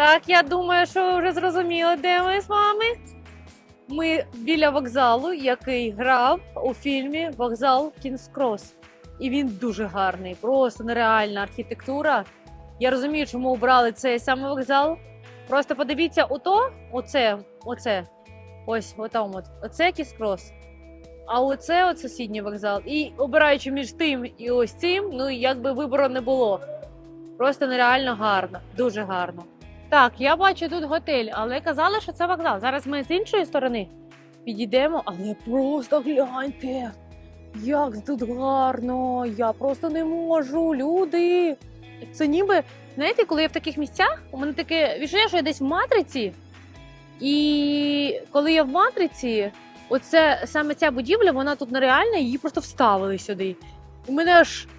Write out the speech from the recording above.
Так, я думаю, що ви вже зрозуміли, де ми з вами. Ми біля вокзалу, який грав у фільмі Вокзал Кінскрос. І він дуже гарний, просто нереальна архітектура. Я розумію, чому обрали цей саме вокзал. Просто подивіться, ото, оце, оце, ось, отам от. Оце Кінгс Крос. А оце от сусідній вокзал. І обираючи між тим і ось цим, ну якби вибору не було. Просто нереально гарно, дуже гарно. Так, я бачу тут готель, але казали, що це вокзал. Зараз ми з іншої сторони підійдемо, але просто гляньте, як тут гарно. Я просто не можу, люди. Це ніби, знаєте, коли я в таких місцях, у мене таке відчуття, що я десь в матриці. І коли я в матриці, оце саме ця будівля, вона тут нереальна, її просто вставили сюди. У мене аж